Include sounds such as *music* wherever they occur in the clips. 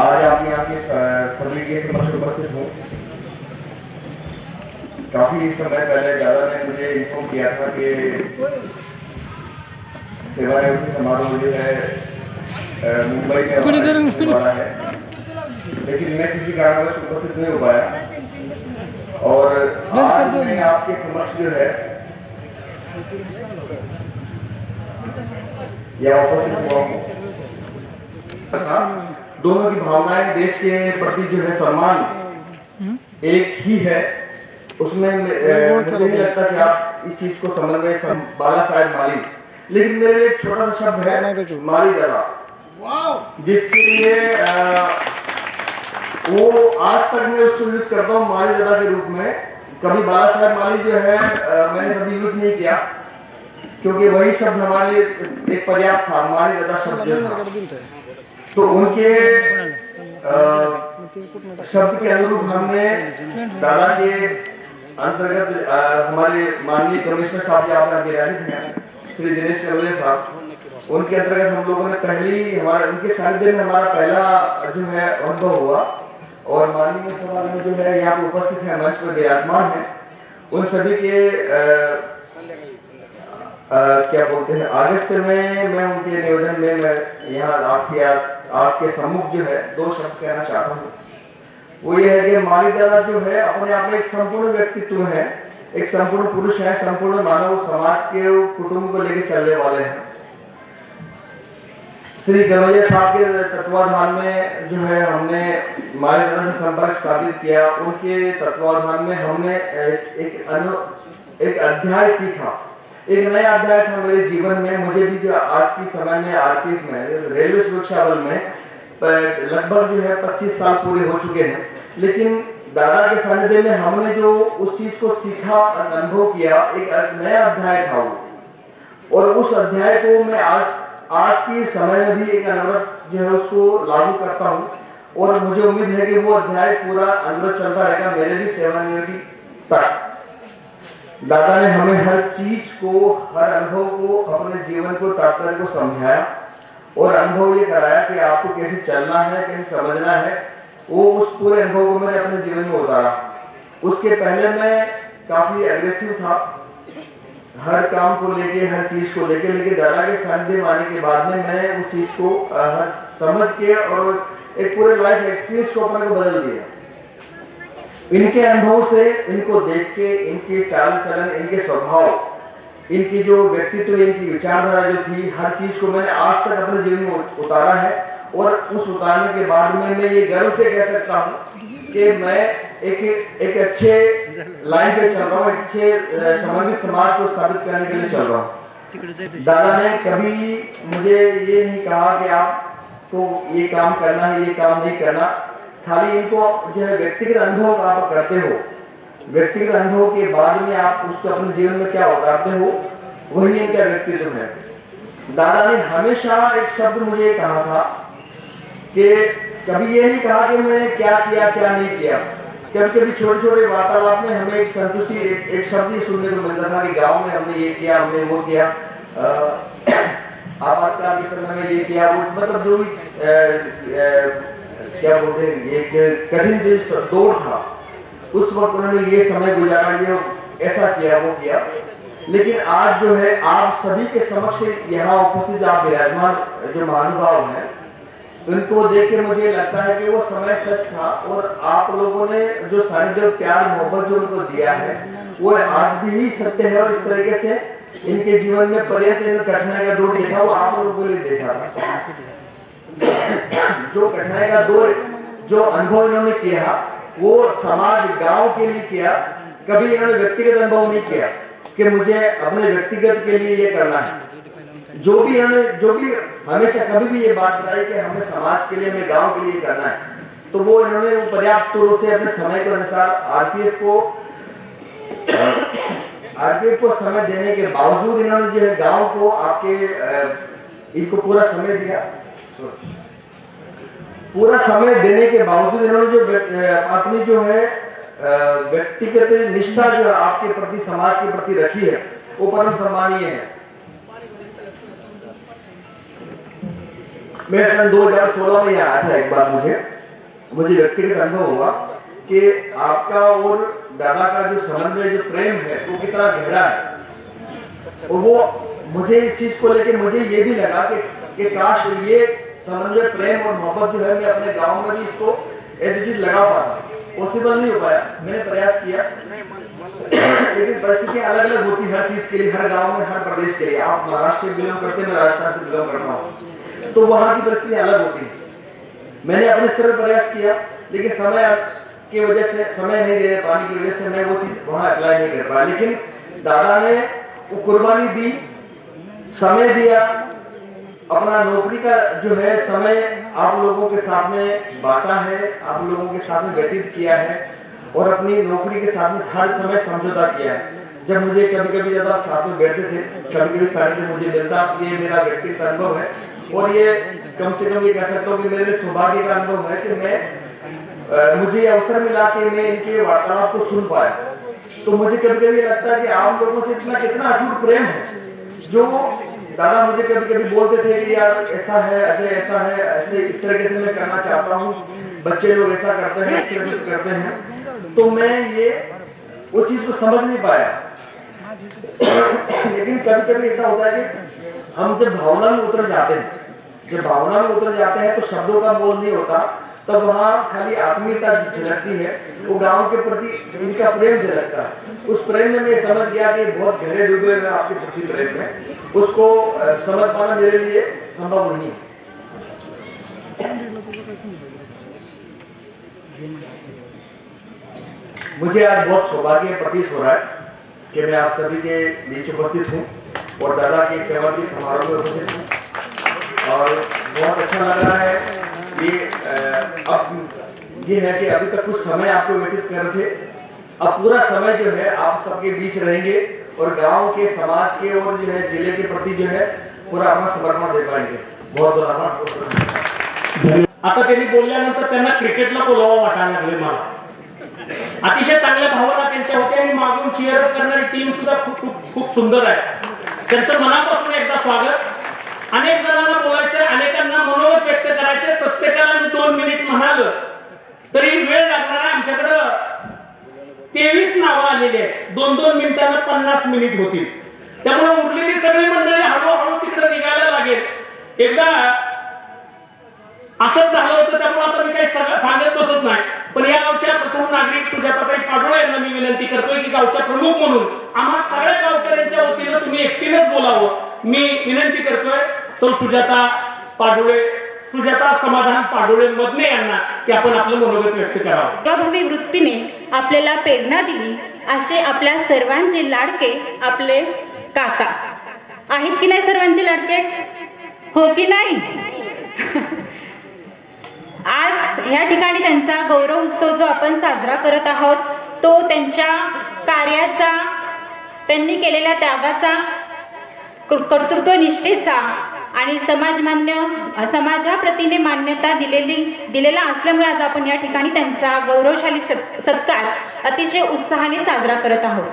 आज आप यहाँ के सभी के समक्ष उपस्थित हूँ। काफ़ी समय पहले दादा ने मुझे इन्फॉर्म किया था कि सेवानिवृत्ति समारोह जो है मुंबई में वाला है। लेकिन मैं किसी कारणवश उपस्थित नहीं हो पाया। और आज मैं आपके समक्ष जो है या उपस्थित हुआ हूँ। तथा दोनों की भावनाएँ देश के प्रति जो है सम्मान एक ही है। उसमें मुझे नहीं लगता कि आप इस चीज़ को समझ में सम- बाला साहेब माली। लेकिन मेरे लिए एक छोटा सा शब्द है माली दादा जिसके लिए वो आज तक मैं उसको यूज़ करता हूँ माली दादा के रूप में। कभी बाला साहेब माली जो है मैंने कभी यूज़ नहीं किया क्योंकि वही शब्द हमारे लिए एक पर्याप्त था माली दादा शब्द तो उनके शब्द के अनुरूप हमने दादा के अंतर्गत हमारे माननीय कमिश्नर साहब यहाँ पर विराजित हैं श्री दिनेश कवले साहब। उनके अंतर्गत हम लोगों ने पहली हमारे उनके सानिध्य में हमारा पहला जो है अनुभव हुआ। और माननीय सभा में जो है यहाँ पर उपस्थित है मंच पर विराजमान है। उन सभी के अ, अ, क्या बोलते हैं अगस्त में मैं उनके निवेदन में मैं यहाँ आपके आपके सम्मुख जो है, दो शब्द कहना चाहता हूँ। वो ये है कि मालिक दादा जो है, अपने आप में एक संपूर्ण व्यक्तित्व है, एक संपूर्ण पुरुष है, संपूर्ण मानव समाज के कुटुंब को लेकर चलने वाले हैं। श्री गवैया साहब के तत्वाधान में जो है, हमने मालिक दादा से संपर्क स्थापित किया। उनके तत्वाधान में हमने एक एक एक अध्याय सीखा। एक नया अध्याय था मेरे जीवन में, मुझे भी जो आज की समय में आरपीएफ में, रेलवे सुरक्षा बल में लगभग जो है 25 साल पूरे हो चुके हैं। लेकिन दादा के सानिध्य में हमने जो उस चीज़ को सीखा अनुभव किया, एक नया अध्याय था वो। और उस अध्याय को मैं आज आज के समय में भी एक अनवरत जो है उसको लागू करता हूँ। और मुझे उम्मीद है कि वो अध्याय पूरा अनवरत चलता रहेगा, मेरे भी सेवानिवृत्ति तक। दादा ने हमें हर चीज़ को, हर अनुभव को, अपने जीवन को, तात्पर्य को समझाया और अनुभव ये कराया कि आपको कैसे चलना है, कैसे समझना है। वो उस पूरे अनुभव को मैंने अपने जीवन में उतारा। उसके पहले मैं काफ़ी एग्रेसिव था। हर काम को लेके, हर चीज़ को लेके, लेकिन दादा के सानिध्य आने के बाद में मैं उस चीज़ को समझ के और एक पूरे लाइफ एक्सपीरियंस को अपने को बदल दिया। इनके अनुभव से, इनको देख के, इनके चाल चलन, इनके स्वभाव, इनकी जो व्यक्तित्व, इनकी विचारधारा जो थी, हर चीज़ को मैंने आज तक अपने जीवन में उतारा है। और उस उतारने के बाद में मैं ये गर्व से कह सकता हूँ कि मैं एक एक अच्छे लाइन पे चल रहा हूँ अच्छे समन्वित समाज को स्थापित करने के लिए चल रहा हूँ। दादा ने कभी मुझे ये नहीं कहा कि आप तो ये काम करना है, ये काम नहीं करना। खाली इनको जो है व्यक्तिगत अनुभव आप करते हो। व्यक्तिगत अनुभव के बाद में आप उसको अपने जीवन में क्या उतारते हो वही इनका व्यक्तित्व है। दादा ने हमेशा एक शब्द मुझे कहा था कि कभी ये नहीं कहा कि मैंने क्या किया क्या नहीं किया। कभी कभी छोटे छोटे वार्तालाप में हमें एक संतुष्टि एक, एक शब्द ही सुनने को मिलता था कि गाँव में हमने ये किया हमने वो किया। आपातकाल के समय में ये किया वो मतलब जो भी क्या बोलते हैं, ये कठिन चीज़ दौर था, उस वक्त उन्होंने ये समय गुजारा, ये ऐसा किया, वो किया। लेकिन आज जो है, आप सभी के समक्ष यहाँ उपस्थित आप विराजमान जो महानुभाव हैं, उनको देख के मुझे लगता है कि वो समय सच था और आप लोगों ने जो सानिध्य प्यार, मोहब्बत जो उनको दिया है, वो आज भी ही सत्य है और इस तरीके से इनके जीवन में पर्यटन कठिनाई का दौर देखा, वो आप लोगों ने देखा जो कठिनाई का दौर जो अनुभव इन्होंने किया, वो समाज गाँव के लिए किया, कभी इन्होंने व्यक्तिगत अनुभव नहीं किया कि मुझे अपने व्यक्तिगत के लिए ये करना है। जो भी इन्होंने, जो भी हमेशा कभी भी ये बात बताई कि हमें समाज के लिए, हमें गाँव के लिए करना है तो वो इन्होंने पर्याप्त रूप से अपने समय के अनुसार आरपीएफ को आरपीएफ को समय देने के बावजूद इन्होंने जो है गाँव को आपके इनको पूरा समय दिया। पूरा समय देने के बावजूद इन्होंने जो अपनी जो है व्यक्तिगत निष्ठा जो आपके प्रति, समाज के प्रति रखी है, वो परम सम्मानीय है। मैं सन 2016 में आया था एक बार मुझे। मुझे व्यक्तिगत अनुभव हुआ कि आपका और दादा का जो समन्वय जो प्रेम है, वो कितना गहरा है। और वो मुझे इस चीज़ को लेके मुझे ये भी लगा कि काश ये समन्वय प्रेम और मोहब्बत जो है अपने गाँव में भी इसको ऐसी चीज़ लगा पाता पॉसिबल नहीं हो पाया। मैंने प्रयास किया। लेकिन परिस्थितियाँ अलग अलग होती हर चीज़ के लिए, हर गाँव में, हर प्रदेश के लिए। आप महाराष्ट्र से बिलोंग करते मैं राजस्थान से बिलोंग करता हूँ। तो वहाँ की परिस्थितियाँ अलग होती हैं। मैंने अपने स्तर पर प्रयास किया, लेकिन समय की वजह से, समय नहीं दे पाने की वजह से मैं वो चीज़ वहाँ अप्लाई नहीं कर पाया। लेकिन दादा ने वो कुर्बानी दी, समय दिया अपना नौकरी का जो है समय आप लोगों के साथ में बांटा है आप लोगों के साथ में व्यतीत किया है और अपनी नौकरी के साथ में हर समय समझौता किया है। जब मुझे कभी कभी जब आप साथ में बैठते थे कभी कभी साइड में मुझे मिलता ये मेरा व्यक्तिगत अनुभव है। और ये कम से कम ये कह सकता हूँ कि मेरे सौभाग्य का अनुभव है कि मैं अ, मुझे अवसर मिला कि मैं इनके वार्तालाप को सुन पाया। तो मुझे कभी कभी लगता है कि आप लोगों से इतना कितना अटूट प्रेम है जो दादा मुझे कभी कभी बोलते थे कि यार, ऐसा है, अजय, ऐसा है, ऐसे इस तरीके से मैं करना चाहता हूँ। बच्चे लोग ऐसा करते हैं, इस करते हैं। तो मैं ये, वो चीज़ को समझ नहीं पाया। लेकिन कभी कभी ऐसा होता है कि हम जब भावना में उतर जाते हैं, जब भावना में उतर जाते हैं तो शब्दों का मोल नहीं होता। तब वहाँ खाली आत्मीयता झलकती है, वो गाँव के प्रति इनका प्रेम झलकता है। उस प्रेम में मैं समझ गया कि बहुत गहरे डूबे हुए आपके प्रति प्रेम में। उसको समझ पाना मेरे लिए संभव नहीं। है मुझे आज बहुत सौभाग्य प्रतीत हो रहा है कि मैं आप सभी के बीच उपस्थित हूँ और दादा की सेवा की समारोह में उपस्थित हूँ। और बहुत अच्छा लग रहा है ये अब ये है कि अभी तक कुछ समय आपको व्यतीत कर रहे थे। अब पूरा समय जो है, आप सबके बीच रहेंगे और गाँव के, समाज के और जो है, ज़िले के प्रति जो है, पूरा अपना समर्पण दे पाएँगे। बहुत बहुत आभार। आता त्यांनी बोलल्यानंतर त्यांना क्रिकेटला बोलावं वाटायला लागले मला. अतिशय चांगल्या भावना त्यांच्या होत्या आणि मागून चिअर करणारी टीम सुद्धा खूप खूप खूप सुंदर आहे. त्यांचं मनापासून एकदा स्वागत. अनेक व्यक्त करायचे प्रत्येकाला मी दोन मिनिट म्हणाल. तरी वेळ लागणार आमच्याकडं. तेवीस नावं आलेली आहेत. दोन दोन मिनिटांना पन्नास मिनिट होतील. त्यामुळे उरलेली सगळी मंडळी हळूहळू तिकडे निघायला लागेल. एकदा असंच झालं होतं त्यामुळे आता मी काही सगळं सांगत बसत नाही. पण या गावच्या प्रथम नागरिक सुजाताताई पाडोळे यांना मी विनंती करतोय की गावच्या प्रमुख म्हणून आम्हा सगळ्या गावकऱ्यांच्या वतीनं तुम्ही एकटीनंच बोलावं. मी विनंती करतोय सौ सुजाता पाडोळे सुजाता समाधान पाडोळे मधने यांना की आपण आपलं मनोगत व्यक्त करावं. सेवाभावी वृत्तीने आपल्याला प्रेरणा दिली असे आपल्या सर्वांचे लाडके आपले काका. आहेत की नाही सर्वांचे लाडके? हो की नाही? *laughs* आज ह्या ठिकाणी त्यांचा गौरव उत्सव जो आपण साजरा करत आहोत तो त्यांच्या कार्याचा त्यांनी केलेल्या त्यागाचा कर्तृत्व निष्ठेचा आणि समाजमान्य समाजाप्रतीने मान्यता दिलेली दिलेला असल्यामुळे आज आपण या ठिकाणी त्यांचा गौरवशाली सत्- सत्कार अतिशय उत्साहाने साजरा करत आहोत.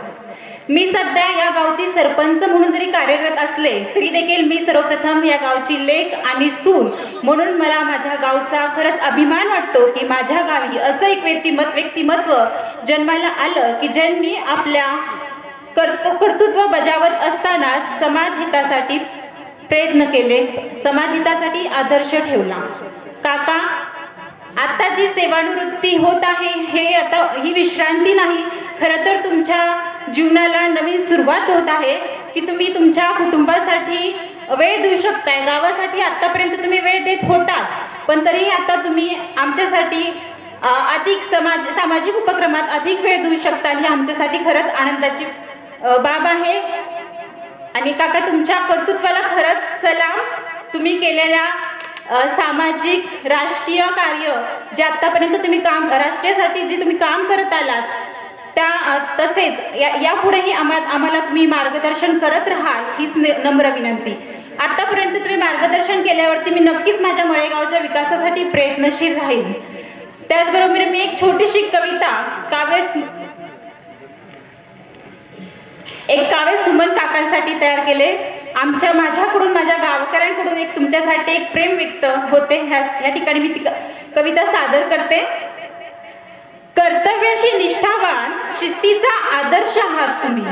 मी सध्या या गावची सरपंच म्हणून जरी कार्यरत असले तरी देखील मी सर्वप्रथम या गावची लेख आणि सून म्हणून मला माझ्या गावचा खरंच अभिमान वाटतो की माझ्या गावी असं एक व्यक्तिमत्व व्यक्तिमत्व जन्माला आलं की ज्यांनी आपल्या कर्त कर्तृत्व बजावत असताना समाज हितासाठी प्रयत्न केले. समाजहितासाठी आदर्श ठेवला. काका आता जी सेवानिवृत्ती होत आहे हे आता ही विश्रांती नाही. खरं तर तुमच्या जीवनाला नवीन सुरुवात होत आहे की तुम्ही तुमच्या कुटुंबासाठी वेळ देऊ शकताय. गावासाठी आतापर्यंत तुम्ही वेळ देत होता पण तरीही आता तुम्ही आमच्यासाठी अधिक समाज सामाजिक उपक्रमात अधिक वेळ देऊ शकता ही आमच्यासाठी खरंच आनंदाची बाब आहे. आणि काका तुमच्या कर्तृत्वाला खरंच सलाम. तुम्ही केलेल्या सामाजिक राष्ट्रीय कार्य जे आतापर्यंत तुम्ही काम राष्ट्रीयसाठी जे तुम्ही काम करत आलात त्या तसेच या यापुढेही आम्हा आम्हाला तुम्ही मार्गदर्शन करत राहाल हीच नम्र विनंती. आतापर्यंत तुम्ही मार्गदर्शन केल्यावरती मी नक्कीच माझ्या मळेगावच्या विकासासाठी प्रयत्नशील राहील त्याचबरोबर मी एक छोटीशी कविता काव्य एक काव्य सुमन काकांसाठी तयार केले. आमच्या माझ्याकडून माझ्या गावकऱ्यांकडून एक तुमच्यासाठी एक प्रेम व्यक्त होते. ह्या या ठिकाणी मी ती क- कविता सादर करते. कर्तव्याशी निष्ठावान शिस्तीचा आदर्श आहात तुम्ही.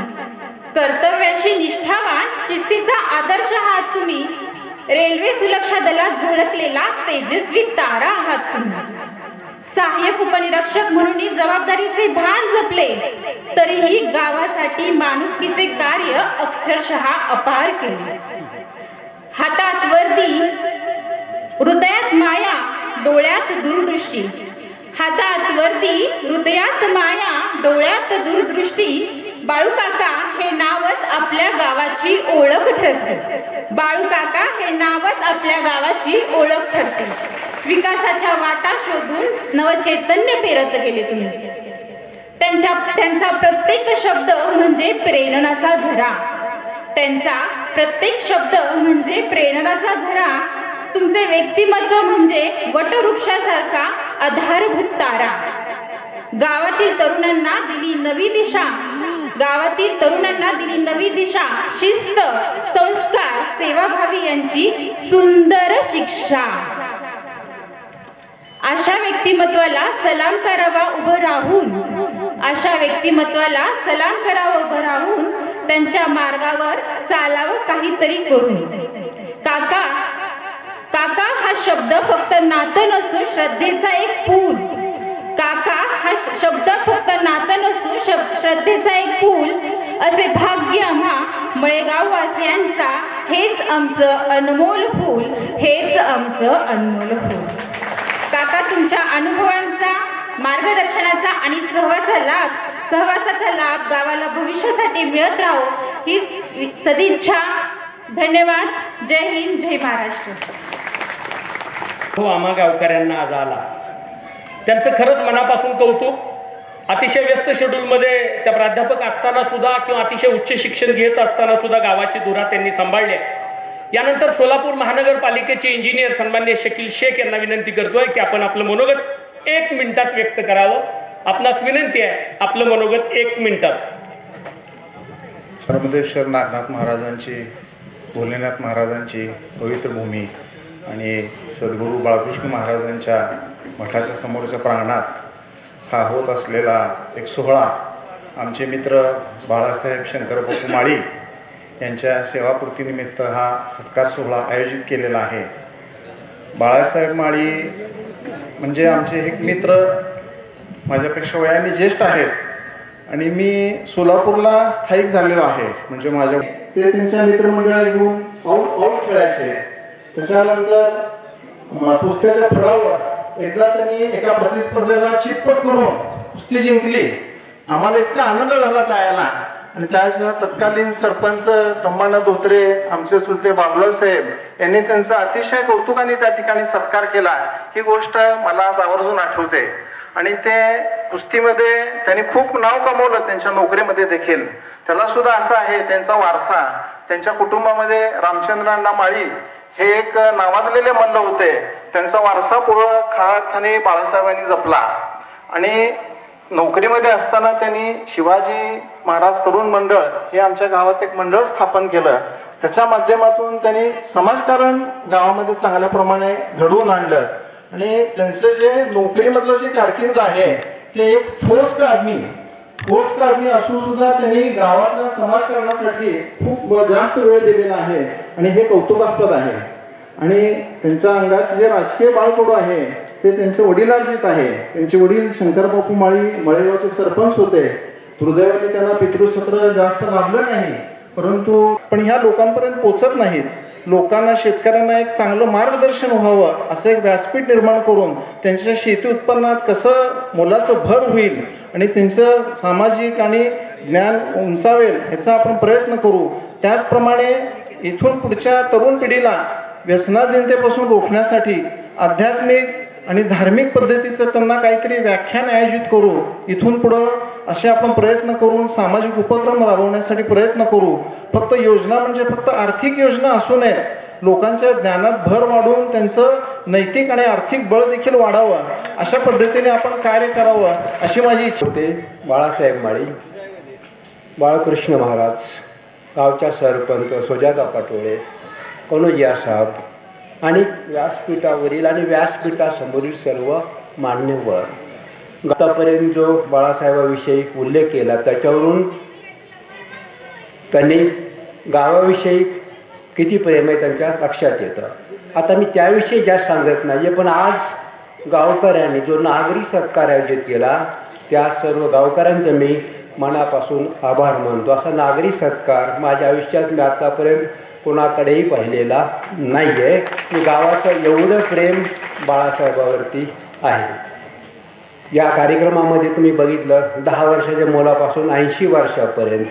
कर्तव्याशी निष्ठावान शिस्तीचा आदर्श आहात तुम्ही. रेल्वे सुरक्षा दलात झळकलेला तेजस्वी तारा आहात तुम्ही. सहाय्यक उपनिरीक्षक म्हणून जबाबदारीचे भान जपले. तरीही गावासाठी माणुसकीचे कार्य अक्षरशः अपार केले. हातात वर्दी हृदयात माया डोळ्यात दूरदृष्टी. हातात वर्दी हृदयात माया डोळ्यात दूरदृष्टी. बाळू काका हे नावच आपल्या गावाची ओळख ठरते. बाळू काका हे नावच आपल्या गावाची ओळख ठरते. विकासाच्या वाटा शोधून नवचैतन्य पेरत गेले तुम्ही. त्यांच्या त्यांचा प्रत्येक शब्द म्हणजे प्रेरणाचा झरा. त्यांचा प्रत्येक शब्द म्हणजे प्रेरणाचा झरा. तुमचे व्यक्तिमत्व म्हणजे वटवृक्षासारखा आधारभूत तारा. गावातील तरुणांना दिली नवी दिशा गावातील तरुणांना दिली नवी दिशा शिस्त संस्कार सेवाभावी यांची सुंदर शिक्षा. अशा व्यक्तिमत्वाला सलाम करावा उभं राहून अशा व्यक्तिमत्वाला सलाम करावा उभं राहून त्यांच्या मार्गावर चालावं काहीतरी करून. काका काका हा शब्द फक्त नातं नसून श्रद्धेचा एक पूल. हा श- शब्द फक्त नातं नसून शब- श्रद्धेचा एक पूल. असे भाग्य आम्हा मळेगाव वासियांचा हेच आमचं अनमोल फूल हेच आमचं अनमोल फूल काका तुमच्या अनुभवांचा मार्गदर्शनाचा आणि सहवासा लाभ सहवासाचा लाभ गावाला भविष्यासाठी मिळत राहो ही सदिच्छा. धन्यवाद. जय हिंद जय महाराष्ट्र. हो आम्हा गावकऱ्यांना आज आला. त्यांचं खरंच मनापासून कौतुक. अतिशय व्यस्त शेड्यूलमध्ये त्या प्राध्यापक असताना सुद्धा किंवा अतिशय उच्च शिक्षण घेत असताना सुद्धा गावाची धुरा त्यांनी सांभाळली. आहे. यानंतर सोलापूर महानगरपालिकेचे इंजिनियर सन्मान्य शकील शेख यांना विनंती करतोय की आपण आपलं मनोगत एक मिनिटात व्यक्त करावं. आपणास विनंती आहे आपलं मनोगत एक मिनिटात. सर्वदेश्वर नागनाथ महाराजांची भोलेनाथ महाराजांची पवित्र भूमी आणि सद्गुरू बाळकृष्ण महाराजांच्या मठाच्या समोरच्या प्रांगणात हा होत असलेला एक सोहळा आमचे मित्र बाळासाहेब शंकरबापू माळी यांच्या सेवापूर्तीनिमित्त हा सत्कार सोहळा आयोजित केलेला आहे. बाळासाहेब माळी म्हणजे आमचे एक मित्र माझ्यापेक्षा वयाने ज्येष्ठ आहेत आणि मी सोलापूरला स्थायिक झालेलो आहे. म्हणजे माझ्या ते त्यांच्या मित्रमंडळात घेऊन आऊट आऊट खेळायचे. त्याच्यानंतर म- फळावर एकदा त्यांनी एका प्रतिस्पर्धेला चितपट करून कुस्ती जिंकली. आम्हाला इतका आनंद झाला त्याला आणि त्याशिवाय तत्कालीन सरपंच ब्रह्मानंद धोत्रे आमचे चुलते बाबुला साहेब यांनी त्यांचा अतिशय कौतुकाने त्या ठिकाणी सत्कार केला. ही गोष्ट मला आज आवर्जून आठवते. आणि ते कुस्तीमध्ये त्यांनी खूप नाव कमवलं त्यांच्या नोकरीमध्ये देखील. त्याला सुद्धा असं आहे त्यांचा वारसा. त्यांच्या कुटुंबामध्ये रामचंद्रांना माळी हे एक नावाजलेले मल्ल होते. त्यांचा वारसा पुढं खाखाने बाळासाहेबांनी जपला. आणि नोकरीमध्ये असताना त्यांनी शिवाजी महाराज तरुण मंडळ हे आमच्या गावात एक मंडळ स्थापन केलं. त्याच्या माध्यमातून त्यांनी समाजकारण गावामध्ये चांगल्या प्रमाणे घडवून आणलं. आणि त्यांचं जे नोकरीमधलं जे कारकीर्द आहे ते एक ठोस कारणी ठोस कारणी असून सुद्धा त्यांनी गावातल्या समाजकारणासाठी खूप जास्त वेळ दिलेला आहे आणि हे कौतुकास्पद आहे. आणि त्यांच्या अंगात जे राजकीय बाळकडू आहे ते त्यांचे वडिलार्जित आहे. त्यांचे वडील शंकरबापू माळी मळेगावचे सरपंच होते. दुर्दैवाने त्यांना पितृसत्र जास्त लाभलं नाही. परंतु पण ह्या लोकांपर्यंत पोचत नाहीत. लोकांना शेतकऱ्यांना एक चांगलं मार्गदर्शन व्हावं असं एक व्यासपीठ निर्माण करून त्यांच्या शेती उत्पन्नात कसं मोलाचं भर होईल आणि त्यांचं सामाजिक आणि ज्ञान उंचावेल ह्याचा आपण प्रयत्न करू. त्याचप्रमाणे इथून पुढच्या तरुण पिढीला व्यसनाधीनतेपासून रोखण्यासाठी आध्यात्मिक आणि धार्मिक पद्धतीचं त्यांना काहीतरी व्याख्यान आयोजित करू. इथून पुढं असे आपण प्रयत्न करून सामाजिक उपक्रम राबवण्यासाठी प्रयत्न करू. फक्त योजना म्हणजे फक्त आर्थिक योजना असू नयेत लोकांच्या ज्ञानात भर वाढवून त्यांचं नैतिक आणि आर्थिक बळ देखील वाढावं. अशा पद्धतीने आपण कार्य करावं अशी माझी इच्छा होते. बाळासाहेब माळी बाळकृष्ण महाराज गावच्या सरपंच सुजाता पाटोळे कनोजिया साहेब आणि व्यासपीठावरील आणि व्यासपीठासमोरील सर्व मान्यवर. आतापर्यंत जो बाळासाहेबाविषयी उल्लेख केला त्याच्यावरून त्यांनी गावाविषयी किती प्रेम आहे त्यांच्या लक्षात येतं. आता मी त्याविषयी जास्त सांगत नाही पण आज गावकऱ्यांनी जो नागरी सत्कार आयोजित केला त्या सर्व गावकऱ्यांचं मी मनापासून आभार मानतो. असा नागरी सत्कार माझ्या आयुष्यात मी आतापर्यंत कोणाकडेही पाहिलेला नाही आहे मी गावाचं एवढं प्रेम बाळासाहेबावरती आहे. या कार्यक्रमामध्ये तुम्ही बघितलं दहा वर्षाच्या मुलापासून ऐंशी वर्षापर्यंत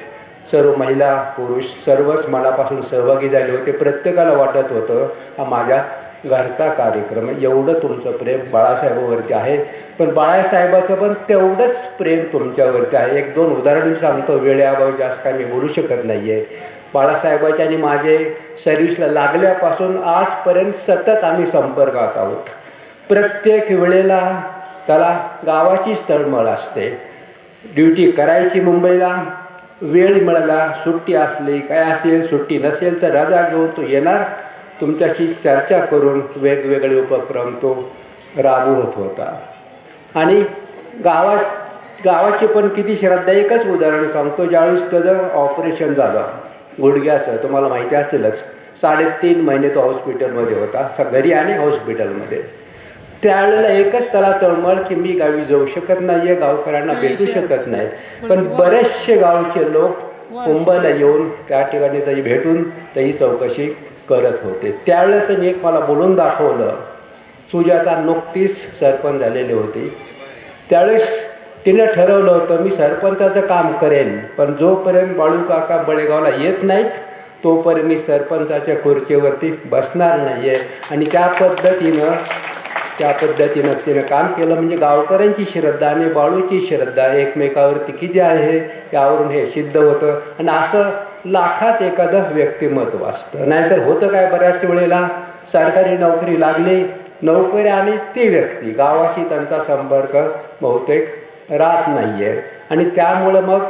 सर्व महिला पुरुष सर्वच मनापासून सहभागी झाले होते. प्रत्येकाला वाटत होतं हा माझ्या घरचा कार्यक्रम एवढं तुमचं प्रेम बाळासाहेबावरती आहे. पण बाळासाहेबाचं पण तेवढंच प्रेम तुमच्यावरती आहे. एक दोन उदाहरण सांगतो वेळेअभावी जास्त काय मी बोलू शकत नाही आहे बाळासाहेबाचे आणि माझे सर्व्हिसला लागल्यापासून आजपर्यंत सतत आम्ही संपर्कात आहोत. प्रत्येक वेळेला त्याला गावाचीच तळमळ असते. ड्युटी करायची मुंबईला वेळ मिळाला सुट्टी असली काय असेल सुट्टी नसेल तर रजा घेऊन तो येणार. तुमच्याशी चर्चा करून वेगवेगळे उपक्रम तो राबवत होता. आणि गावात गावाची पण किती श्रद्धा एकच उदाहरण सांगतो. ज्यावेळेस त्याचं ऑपरेशन झालं गुडघ्याचं तुम्हाला माहिती असेलच साडेतीन महिने तो हॉस्पिटलमध्ये होता घरी आणि हॉस्पिटलमध्ये त्यावेळेला एकच त्याला तळमळ की मी गावी जाऊ शकत नाही आहे गावकऱ्यांना भेटू शकत नाही. पण बरेचसे गावचे लोक मुंबईला येऊन त्या ठिकाणी त्याची भेटून त्याची चौकशी करत होते. त्यावेळेला त्यांनी एक मला बोलून दाखवलं. सुजाता नुकतीच सरपंच झालेली होती. त्यावेळेस तिने ठरवलं होतं मी सरपंचाचं काम करेन पण जोपर्यंत बाळू काका बळेगावला येत नाहीत तोपर्यंत मी सरपंचाच्या खुर्चीवरती बसणार नाही आहे आणि त्या पद्धतीनं त्या पद्धतीनं तिनं काम केलं. म्हणजे गावकऱ्यांची श्रद्धा आणि बाळूची श्रद्धा एकमेकावरती किती आहे यावरून हे सिद्ध होतं. आणि असं लाखात एखादं व्यक्तिमत्व असतं. नाहीतर होतं काय बऱ्याच वेळेला? सरकारी नोकरी लागली नोकरी आणि ती व्यक्ती. गावाशी त्यांचा संपर्क बहुतेक राहत नाही आहे आणि त्यामुळं मग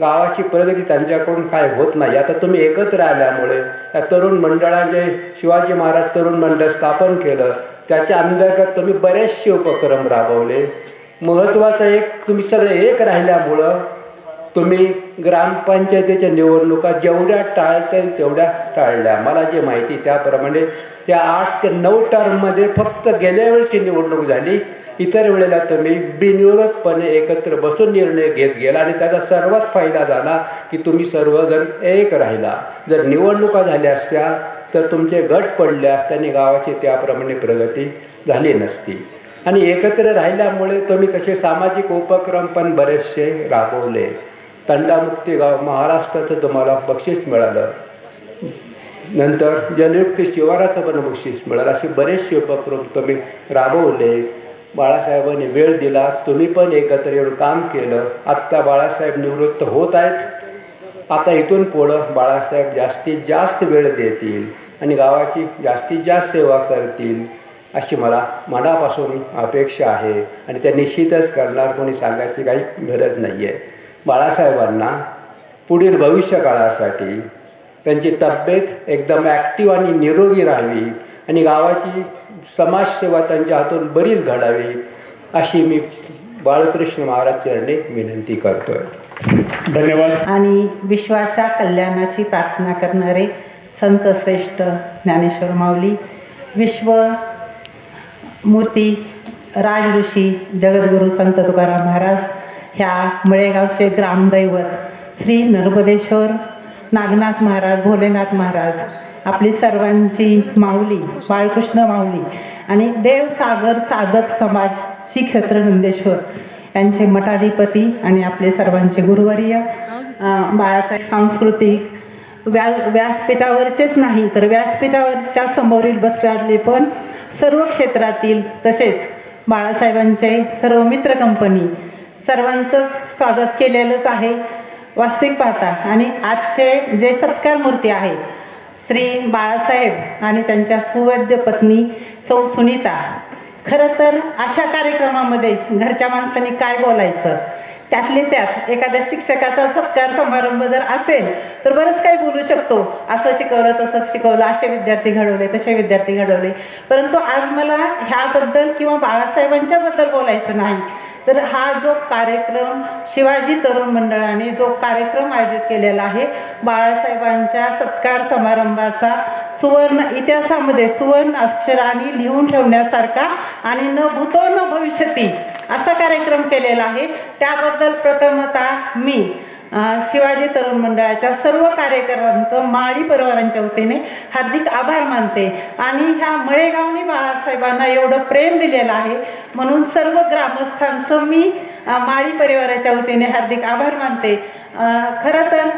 गावाची प्रगती त्यांच्याकडून काय होत नाही. आता तुम्ही एकत्र आल्यामुळे या तरुण मंडळाने शिवाजी महाराज तरुण मंडळ स्थापन केलं. त्याच्या अंतर्गत तुम्ही बरेचसे उपक्रम राबवले. महत्त्वाचा एक तुम्ही सगळे एक राहिल्यामुळं तुम्ही ग्रामपंचायतीच्या निवडणुका जेवढ्या टाळता येईल तेवढ्या टाळल्या. मला जे माहिती त्याप्रमाणे त्या आठ ते नऊ टर्ममध्ये फक्त गेल्या वेळची निवडणूक झाली. इतर वेळेला तुम्ही बिनविरोधपणे एकत्र बसून निर्णय घेत गेला आणि त्याचा सर्वात फायदा झाला की तुम्ही सर्वजण एक राहिला. जर निवडणुका झाल्या असत्या तर तुमचे गट पडले असताना गावाची त्याप्रमाणे प्रगती झाली नसती. आणि एकत्र राहिल्यामुळे तुम्ही कसे सामाजिक उपक्रम पण बरेचसे राबवले. तंडामुक्ती गाव महाराष्ट्राचं तुम्हाला बक्षीस मिळालं. नंतर जलयुक्त शिवाराचं पण बक्षीस मिळालं. असे बरेचसे उपक्रम तुम्ही राबवले. बाळासाहेबांनी वेळ दिला. तुम्ही पण एकत्र येऊन काम केलं. आत्ता बाळासाहेब निवृत्त होत आहेत. आता इथून पुढं बाळासाहेब जास्तीत जास्त वेळ देतील. आणि गावाची जास्तीत जास्त सेवा करतील अशी मला मनापासून अपेक्षा आहे. आणि त्या निश्चितच करणार कोणी सांगायची काही गरज नाही आहे बाळासाहेबांना पुढील भविष्यकाळासाठी त्यांची तब्येत एकदम ॲक्टिव्ह आणि निरोगी राहावी आणि गावाची समाजसेवा त्यांच्या हातून बरीच घडावी अशी मी बाळकृष्ण महाराज चरणी विनंती करतोय. धन्यवाद. आणि विश्वाच्या कल्याणाची प्रार्थना करणारे संत श्रेष्ठ ज्ञानेश्वर माऊली विश्व मूर्ती राजऋषी जगद्गुरू संत तुकाराम महाराज ह्या मळेगावचे ग्रामदैवत श्री नर्मदेश्वर नागनाथ महाराज भोलेनाथ महाराज आपली सर्वांची माऊली बाळकृष्ण माऊली आणि देवसागर साधक समाज श्री क्षेत्र नंदेश्वर यांचे मठाधिपती आणि आपले सर्वांचे गुरुवर्य बाळासाहेब सांस्कृतिक व्या व्यासपीठावरचेच नाही तर व्यासपीठावरच्या समोरील बसल्यातले पण सर्व क्षेत्रातील तसेच बाळासाहेबांचे सर्व मित्र कंपनी सर्वांचंच स्वागत केलेलंच आहे. वास्तविक पाहता आणि आजचे जे सत्कार मूर्ती आहेत श्री बाळासाहेब आणि त्यांच्या सुवैद्य पत्नी सौ सुनीता खरं तर अशा कार्यक्रमामध्ये घरच्या माणसांनी काय बोलायचं? त्यातले त्यात एखाद्या शिक्षकाचा सत्कार समारंभ जर असेल तर बरंच काही बोलू शकतो. असं शिकवलं तसं शिकवलं असे विद्यार्थी घडवले तसे विद्यार्थी घडवले. परंतु आज मला ह्याबद्दल किंवा बाळासाहेबांच्याबद्दल बोलायचं नाही. तर हा जो कार्यक्रम शिवाजी तरुण मंडळाने जो कार्यक्रम आयोजित केलेला आहे बाळासाहेबांच्या सत्कार समारंभाचा सुवर्ण इतिहासामध्ये सुवर्ण अक्षराने लिहून ठेवण्यासारखा आणि न भूतो न भविष्यती असा कार्यक्रम केलेला आहे. त्याबद्दल प्रथमतः मी शिवाजी तरुण मंडळाच्या सर्व कार्यकर्त्यांचं माळी परिवारांच्या वतीने हार्दिक आभार मानते. आणि ह्या मळेगावनी बाळासाहेबांना एवढं प्रेम दिलेलं आहे. म्हणून सर्व ग्रामस्थांचं मी माळी परिवाराच्या वतीने हार्दिक आभार मानते. खरं तर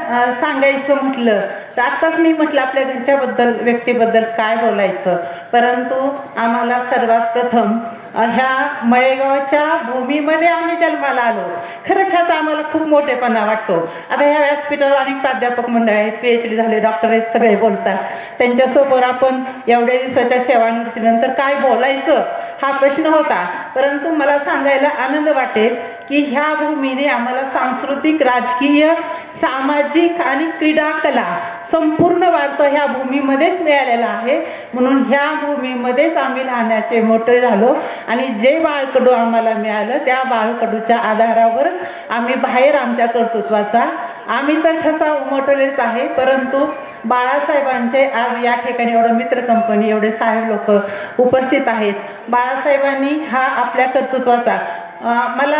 सांगायचं म्हटलं तर आत्ताच मी म्हटलं आपल्या घरच्याबद्दल व्यक्तीबद्दल काय बोलायचं? परंतु आम्हाला सर्वात प्रथम ह्या मळेगावच्या भूमीमध्ये आम्ही जन्माला आलो. खरंच ह्याचा आम्हाला खूप मोठेपणा वाटतो. आता ह्या व्यासपीठावर अनेक प्राध्यापक मंडळ आहेत पी एच डी झाले डॉक्टर आहेत सगळे बोलतात. त्यांच्यासोबत आपण एवढ्या दिवसाच्या सेवानिवृत्तीनंतर काय बोलायचं? हा प्रश्न होता. परंतु मला सांगायला आनंद वाटेल की ह्या भूमीने आम्हाला सांस्कृतिक राजकीय सामाजिक आणि क्रीडा कला संपूर्ण वारसा ह्या भूमीमध्येच मिळालेला आहे. म्हणून ह्या भूमीमध्येच आम्ही लहानाचे मोठे झालो आणि जे बाळकडू आम्हाला मिळालं त्या बाळकडूच्या आधारावर आम्ही बाहेर आमच्या कर्तृत्वाचा आम्ही तर ठसा उमटवलेच आहे परंतु बाळासाहेबांचे आज या ठिकाणी एवढं मित्र कंपनी एवढे साहेब लोक उपस्थित आहेत. बाळासाहेबांनी हा आपल्या कर्तृत्वाचा मला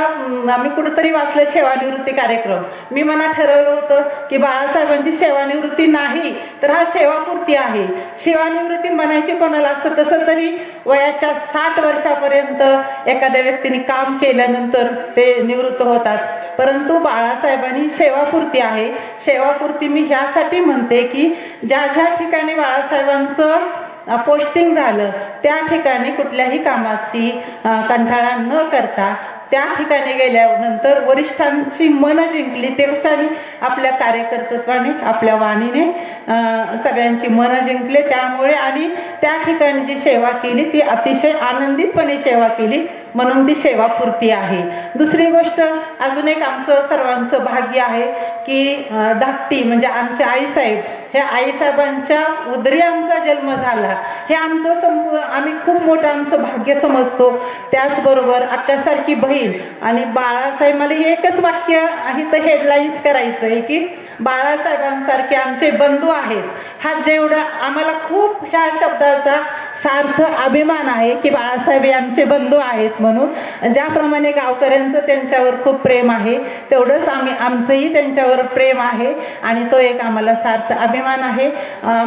आम्ही कुठंतरी वाचलं सेवानिवृत्ती कार्यक्रम. मी मनात ठरवलं होतं की बाळासाहेबांची सेवानिवृत्ती नाही तर हा सेवापूर्ती आहे. सेवानिवृत्ती म्हणायची कोणाला असतं तसं तरी वयाच्या साठ वर्षापर्यंत एखाद्या व्यक्तीने काम केल्यानंतर ते निवृत्त होतात. परंतु बाळासाहेबांनी सेवापूर्ती आहे. सेवापूर्ती मी ह्यासाठी म्हणते की ज्या ज्या ठिकाणी बाळासाहेबांचं पोस्टिंग झालं त्या ठिकाणी कुठल्याही कामाची कंठाळा कंटाळा न करता त्या ठिकाणी गेल्यानंतर वरिष्ठांची मनं जिंकली. ते आपल्या कार्यकर्तृत्वाने आपल्या वाणीने सगळ्यांची मनं जिंकले. त्यामुळे आणि त्या ठिकाणी जी सेवा केली ती अतिशय आनंदितपणे सेवा केली. म्हणून ती सेवापूर्ती आहे. दुसरी गोष्ट अजून एक आमचं सर्वांचं भाग्य आहे. की धाकटी म्हणजे आमचे आईसाहेब हे आईसाहेबांच्या उदरी आमचा जन्म झाला. हे आमचं संपू आम्ही खूप मोठं आमचं भाग्य समजतो. त्याचबरोबर आत्यासारखी बहीण आणि बाळासाहेब मला एकच वाक्य आहे तर हेडलाईन्स करायचं आहे की बाळासाहेबांसारखे आमचे बंधू आहेत. हा जेवढा आम्हाला खूप ह्या शब्दाचा सार्थ अभिमान आहे की बाळासाहेब हे आमचे बंधू आहेत म्हणून. ज्याप्रमाणे गावकऱ्यांचं त्यांच्यावर खूप प्रेम आहे तेवढंच आम्ही आमचंही त्यांच्यावर प्रेम आहे आणि तो एक आम्हाला सार्थ अभिमान आहे.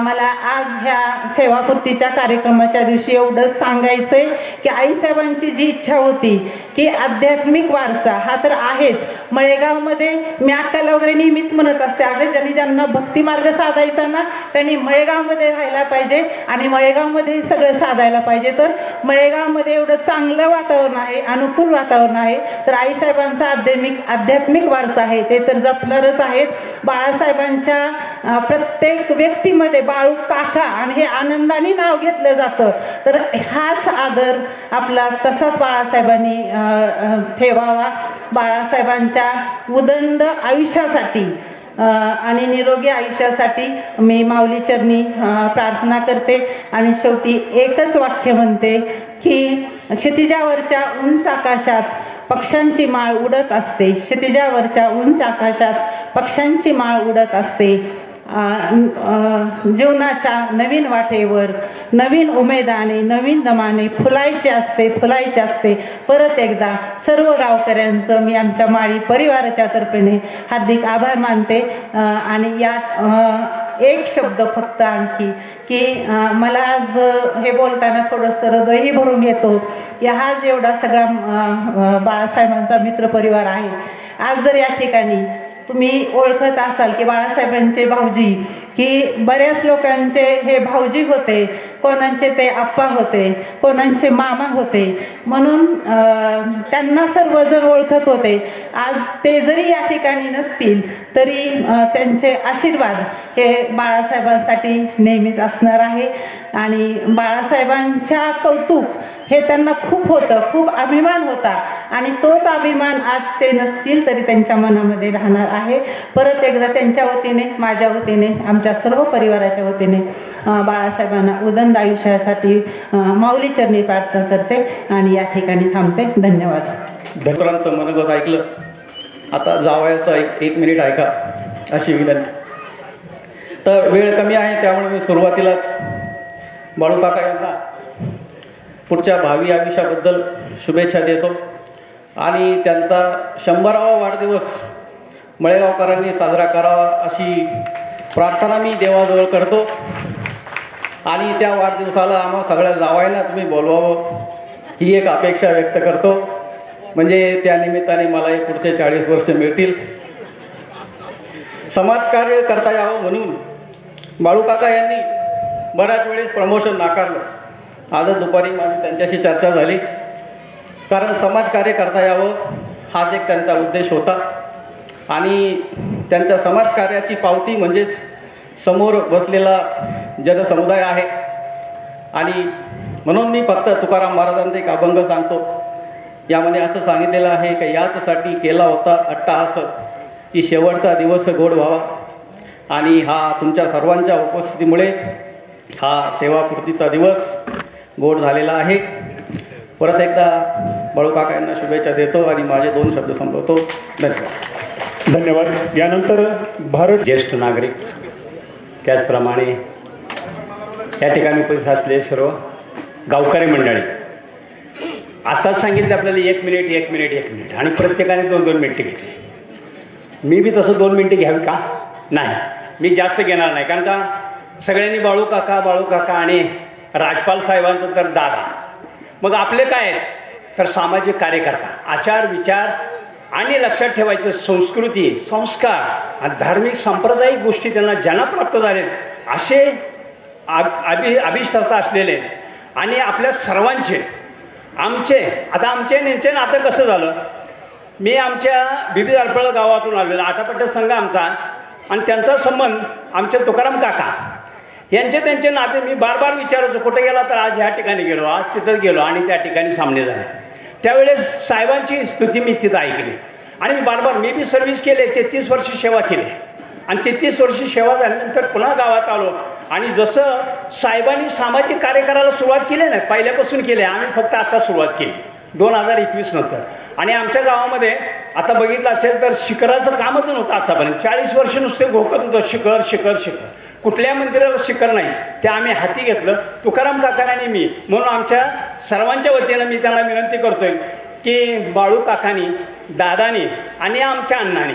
मला आज ह्या सेवापूर्तीच्या कार्यक्रमाच्या दिवशी एवढंच सांगायचं आहे की आईसाहेबांची जी इच्छा होती की आध्यात्मिक वारसा हा तर आहेच. मळेगावमध्ये मी अक्काला वगैरे नेहमीच म्हणत असते अगं ज्यांनी ज्यांना भक्ती मार्ग साधायचा ना त्यांनी मळेगावमध्ये राहायला पाहिजे आणि मळेगावमध्ये सगळं साधायला पाहिजे. तर मळेगावमध्ये एवढं चांगलं वातावरण आहे अनुकूल वातावरण आहे. तर आईसाहेबांचा आध्यात्मिक आध्यात्मिक वारसा आहे. ते तर जपणारच आहेत. बाळासाहेबांच्या प्रत्येक व्यक्तीमध्ये बाळू काका आणि हे आनंदाने नाव घेतलं जातं. तर हाच आदर आपला तसाच बाळासाहेबांनी ठेवावा. बाळासाहेबांच्या उदंड आयुष्यासाठी. आणि निरोगी आयुष्यासाठी मी माऊली चरणी प्रार्थना करते. आणि शेवटी एकच वाक्य म्हणते की क्षितिजावरच्या उंच आकाशात पक्ष्यांची माळ उडत असते. क्षितिजावरच्या उंच आकाशात पक्ष्यांची माळ उडत असते. जीवनाच्या नवीन वाटेवर नवीन उमेदाने नवीन दमाने फुलायचे असते फुलायचे असते. परत एकदा सर्व गावकऱ्यांचं मी आमच्या माळी परिवाराच्या तर्फेने हार्दिक आभार मानते. आणि यात एक शब्द फक्त आणखी की मला आज हे बोलताना थोडंसं हृदयही भरून येतो की हा जेवढा सगळा बाळासाहेबांचा मित्रपरिवार आहे. आज जर या ठिकाणी तुम्ही ओळखत असाल की बाळासाहेबांचे भाऊजी की बऱ्याच लोकांचे हे भाऊजी होते कोणाचे ते आप्पा होते कोणाचे मामा होते. म्हणून त्यांना सर्वजण ओळखत होते. आज ते जरी या ठिकाणी नसतील तरी त्यांचे आशीर्वाद हे बाळासाहेबांसाठी नेहमीच असणार आहे. आणि बाळासाहेबांच्या कौतुक हे त्यांना खूप होतं खूप अभिमान होता. आणि तोच अभिमान आज ते नसतील तरी त्यांच्या मनामध्ये राहणार आहे. परत एकदा त्यांच्या वतीने माझ्या वतीने आमच्या सर्व परिवाराच्या वतीने बाळासाहेबांना उदंड आयुष्यासाठी माऊली चरणी प्रार्थना करते आणि या ठिकाणी थांबते. धन्यवाद. डॉक्टरांचं मनगत ऐकलं. आता जावयाचं एक एक मिनिट ऐका अशी विनंती. तर वेळ कमी आहे त्यामुळे मी सुरुवातीलाच बाळू काका यांना पुढच्या भावी आयुष्याबद्दल शुभेच्छा देतो. आणि त्यांचा शंभरावा वाढदिवस मळेगावकरांनी साजरा करावा अशी प्रार्थना मी देवाजवळ करतो. आणि त्या वाढदिवसाला आम्हा सगळ्या जावायला तुम्ही बोलवावं ही एक अपेक्षा व्यक्त करतो. म्हणजे त्या निमित्ताने मला हे पुढचे चाळीस वर्ष मिळतील. समाजकार्य करता यावं म्हणून बाळूकाका यांनी बऱ्याच वेळेस प्रमोशन नाकारलं. आजच दुपारी माझी त्यांच्याशी चर्चा झाली. कारण समाजकार्य करता यावं हाच एक त्यांचा उद्देश होता. आणि त्यांच्या समाजकार्याची पावती म्हणजेच समोर बसलेला जनसमुदाय आहे. आणि म्हणून मी फक्त तुकाराम महाराजांचा एक अभंग सांगतो. यामध्ये असं सांगितलेलं आहे की याचसाठी केला होता अट्टाहास की शेवटचा दिवस गोड व्हावा. आणि हा तुमच्या सर्वांच्या उपस्थितीमुळे हा सेवाकृतीचा दिवस गोड झालेला आहे. परत एकदा बाळू काका यांना शुभेच्छा देतो आणि माझे दोन शब्द संपवतो. धन्यवाद. धन्यवाद. यानंतर भारत ज्येष्ठ नागरिक त्याचप्रमाणे या ठिकाणी उपस्थित असलेले सर्व गावकरी मंडळी. आताच सांगितलं आपल्याला एक मिनिट एक मिनिट एक मिनिट आणि प्रत्येकाने दोन दोन मिनिटं घेतली मी बी तसं दोन मिनिटं घ्यावी का? नाही. मी जास्त घेणार नाही. कारण का? सगळ्यांनी बाळू काका बाळू काका आणि राजपाल साहेबांचं तर दादा. मग आपले काय आहेत? तर सामाजिक कार्यकर्ता आचार विचार आणि लक्षात ठेवायचं संस्कृती संस्कार आणि धार्मिक सांप्रदायिक गोष्टी त्यांना ज्यांना प्राप्त झालेत. असे आ अभि अभिष्ठता असलेले आणि आपल्या सर्वांचे. आमचे आता आमचे नेमचे नातं कसं झालं? मी आमच्या बिबी अडपळ गावातून आलेलो. आटापट्टा संघ आमचा आणि त्यांचा संबंध आमचे तुकाराम काका. यांचे त्यांचे नाते मी बार बार विचारायचो कुठे गेला तर आज ह्या ठिकाणी गेलो आज तिथं गेलो आणि त्या ठिकाणी सामने झाले. त्यावेळेस साहेबांची स्तुती मी तिथं ऐकली. आणि मी बार बार मी बी सर्व्हिस केले तेहतीस वर्ष सेवा केली. आणि तेहतीस वर्षी सेवा झाल्यानंतर पुन्हा गावात आलो. आणि जसं साहेबांनी सामाजिक कार्य करायला सुरुवात केली ना पहिल्यापासून केली आम्ही फक्त आता सुरुवात केली. दोन हजार एकवीस नंतर. आणि आमच्या गावामध्ये आता बघितलं असेल तर शिखराचं कामच नव्हतं आतापर्यंत. चाळीस वर्ष नुसते घोकत होतं शिखर शिखर शिखर. कुठल्या मंदिराला शिखर नाही ते आम्ही हाती घेतलं. तुकाराम काकांनी मी म्हणून आमच्या सर्वांच्या वतीनं मी त्यांना विनंती करतोय की बाळू काकानी दादानी आणि आमच्या अण्णाने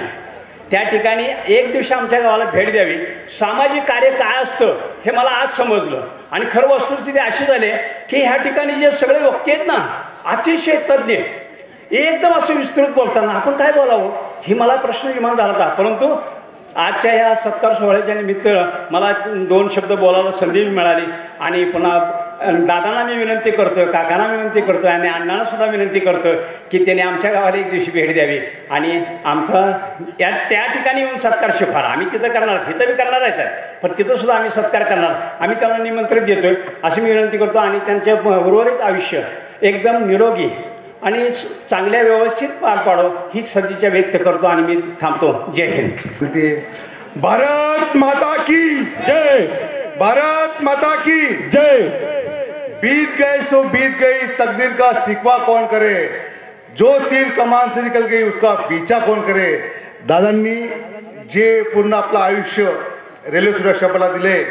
त्या ठिकाणी एक दिवशी आमच्या गावाला भेट द्यावी. सामाजिक कार्य काय असतं हे मला आज समजलं. आणि खरं वस्तुस्थिती अशी झाली की ह्या ठिकाणी जे सगळे व्यक्ती आहेत ना अतिशय तज्ज्ञ एकदम असं विस्तृत बोलताना आपण काय बोलावं? ही मला प्रश्न निर्माण झाला होता. परंतु आजच्या या सत्कार सोहळ्याच्या निमित्त मला दोन शब्द बोलायला संधी मिळाली. आणि पुन्हा दादांना मी विनंती करतो काकांना विनंती करतो आणि अण्णांना सुद्धा विनंती करतो की त्यांनी आमच्या गावाला एक दिवशी भेट द्यावी. आणि आमचा या त्या ठिकाणी येऊन सत्कार शिफार. आम्ही तिथं करणार तिथं बी करणार आहे पण तिथं सुद्धा आम्ही सत्कार करणार. आम्ही त्यांना निमंत्रित देतोय. अशी मी विनंती करतो. आणि त्यांच्या उर्वरित आयुष्य एकदम निरोगी आणि चांगल्या व्यवस्थित पार पाडो ही सदिच्छा व्यक्त करतो आणि मी थांबतो. जय हिंद. भारत माता की जय. भारत माता की जय. बीत गए सो बीत गई तकदीर का सिकवा कौन करे? जो तीर कमान से निकल गई उसका पीछा कौन करे? दादांनी जे पूर्ण आपलं आयुष्य रेल्वे सुरक्षा बला दिले